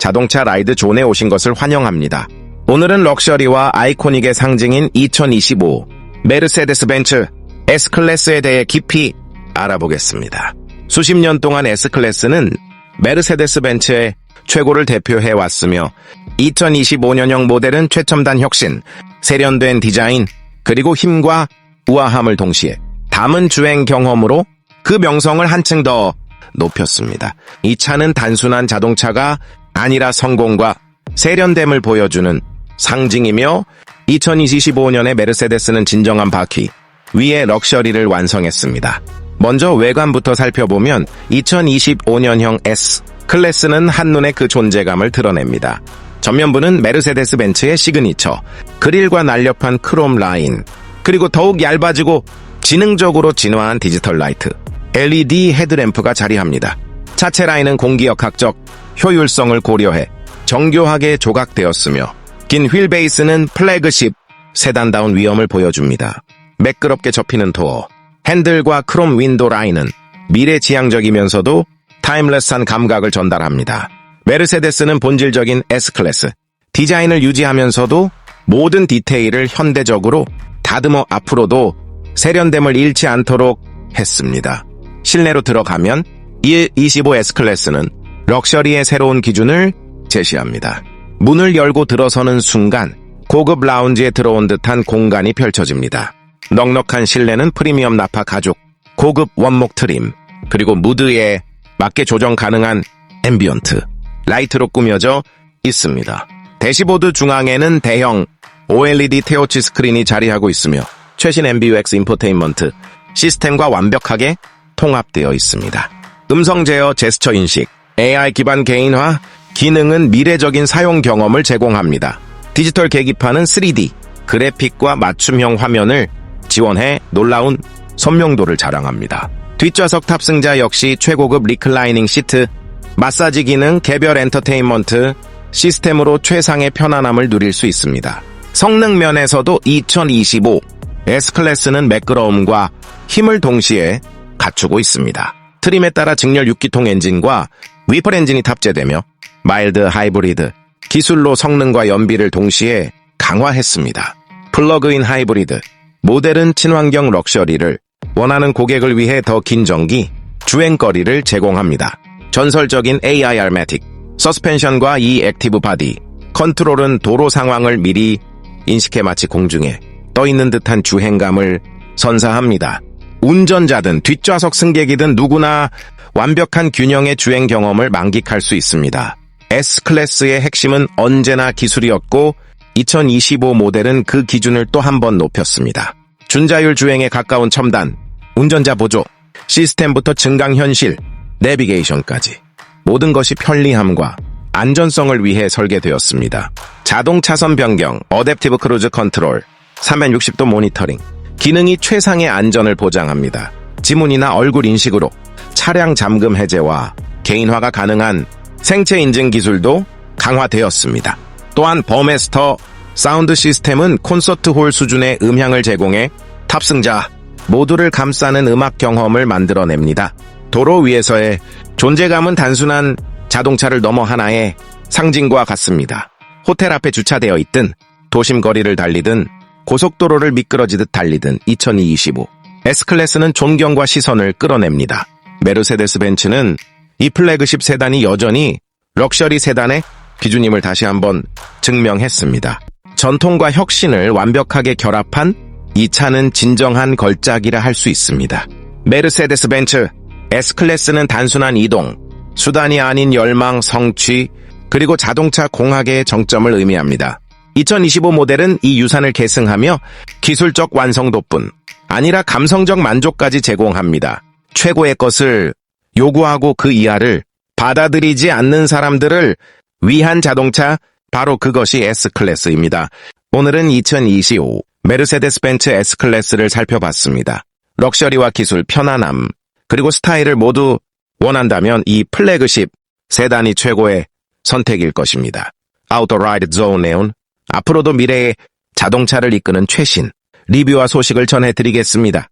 자동차 라이드 존에 오신 것을 환영합니다. 오늘은 럭셔리와 아이코닉의 상징인 2025 메르세데스 벤츠 S클래스에 대해 깊이 알아보겠습니다. 수십 년 동안 S클래스는 메르세데스 벤츠의 최고를 대표해 왔으며 2025년형 모델은 최첨단 혁신, 세련된 디자인, 그리고 힘과 우아함을 동시에 담은 주행 경험으로 그 명성을 한층 더 높였습니다. 이 차는 단순한 자동차가 아니라 성공과 세련됨을 보여주는 상징이며 2025년에 메르세데스는 진정한 바퀴 위에 럭셔리를 완성했습니다. 먼저 외관부터 살펴보면 2025년형 S 클래스는 한눈에 그 존재감을 드러냅니다. 전면부는 메르세데스 벤츠의 시그니처, 그릴과 날렵한 크롬 라인, 그리고 더욱 얇아지고 지능적으로 진화한 디지털 라이트, LED 헤드램프가 자리합니다. 차체 라인은 공기역학적 효율성을 고려해 정교하게 조각되었으며 긴 휠베이스는 플래그십 세단다운 위엄을 보여줍니다. 매끄럽게 접히는 도어, 핸들과 크롬 윈도 라인은 미래지향적이면서도 타임레스한 감각을 전달합니다. 메르세데스는 본질적인 S클래스, 디자인을 유지하면서도 모든 디테일을 현대적으로 다듬어 앞으로도 세련됨을 잃지 않도록 했습니다. 실내로 들어가면 이 25S 클래스는 럭셔리의 새로운 기준을 제시합니다. 문을 열고 들어서는 순간 고급 라운지에 들어온 듯한 공간이 펼쳐집니다. 넉넉한 실내는 프리미엄 나파 가죽, 고급 원목 트림, 그리고 무드에 맞게 조정 가능한 앰비언트, 라이트로 꾸며져 있습니다. 대시보드 중앙에는 대형 OLED 태오치 스크린이 자리하고 있으며 최신 MBUX 인포테인먼트 시스템과 완벽하게 통합되어 있습니다. 음성 제어 제스처 인식, AI 기반 개인화, 기능은 미래적인 사용 경험을 제공합니다. 디지털 계기판은 3D, 그래픽과 맞춤형 화면을 지원해 놀라운 선명도를 자랑합니다. 뒷좌석 탑승자 역시 최고급 리클라이닝 시트, 마사지 기능, 개별 엔터테인먼트, 시스템으로 최상의 편안함을 누릴 수 있습니다. 성능 면에서도 2025 S클래스는 매끄러움과 힘을 동시에 갖추고 있습니다. 트림에 따라 직렬 6기통 엔진과 위퍼 엔진이 탑재되며 마일드 하이브리드 기술로 성능과 연비를 동시에 강화했습니다. 플러그인 하이브리드 모델은 친환경 럭셔리를 원하는 고객을 위해 더 긴 전기 주행거리를 제공합니다. 전설적인 AIR 매틱 서스펜션과 이 액티브 바디 컨트롤은 도로 상황을 미리 인식해 마치 공중에 떠 있는 듯한 주행감을 선사합니다. 운전자든 뒷좌석 승객이든 누구나 완벽한 균형의 주행 경험을 만끽할 수 있습니다. S클래스의 핵심은 언제나 기술이었고 2025 모델은 그 기준을 또 한 번 높였습니다. 준자율 주행에 가까운 첨단, 운전자 보조, 시스템부터 증강 현실, 내비게이션까지 모든 것이 편리함과 안전성을 위해 설계되었습니다. 자동 차선 변경, 어댑티브 크루즈 컨트롤, 360도 모니터링, 기능이 최상의 안전을 보장합니다. 지문이나 얼굴 인식으로 차량 잠금 해제와 개인화가 가능한 생체 인증 기술도 강화되었습니다. 또한 버메스터 사운드 시스템은 콘서트 홀 수준의 음향을 제공해 탑승자 모두를 감싸는 음악 경험을 만들어냅니다. 도로 위에서의 존재감은 단순한 자동차를 넘어 하나의 상징과 같습니다. 호텔 앞에 주차되어 있든 도심 거리를 달리든 고속도로를 미끄러지듯 달리든 2025 S클래스는 존경과 시선을 끌어냅니다. 메르세데스 벤츠는 이 플래그십 세단이 여전히 럭셔리 세단의 기준임을 다시 한번 증명했습니다. 전통과 혁신을 완벽하게 결합한 이 차는 진정한 걸작이라 할 수 있습니다. 메르세데스 벤츠 S클래스는 단순한 이동, 수단이 아닌 열망, 성취, 그리고 자동차 공학의 정점을 의미합니다. 2025 모델은 이 유산을 계승하며 기술적 완성도뿐 아니라 감성적 만족까지 제공합니다. 최고의 것을 요구하고 그 이하를 받아들이지 않는 사람들을 위한 자동차, 바로 그것이 S클래스입니다. 오늘은 2025 메르세데스 벤츠 S클래스를 살펴봤습니다. 럭셔리와 기술, 편안함, 그리고 스타일을 모두 원한다면 이 플래그십 세단이 최고의 선택일 것입니다. 아우터 라이드 존에 온 앞으로도 미래의 자동차를 이끄는 최신 리뷰와 소식을 전해드리겠습니다.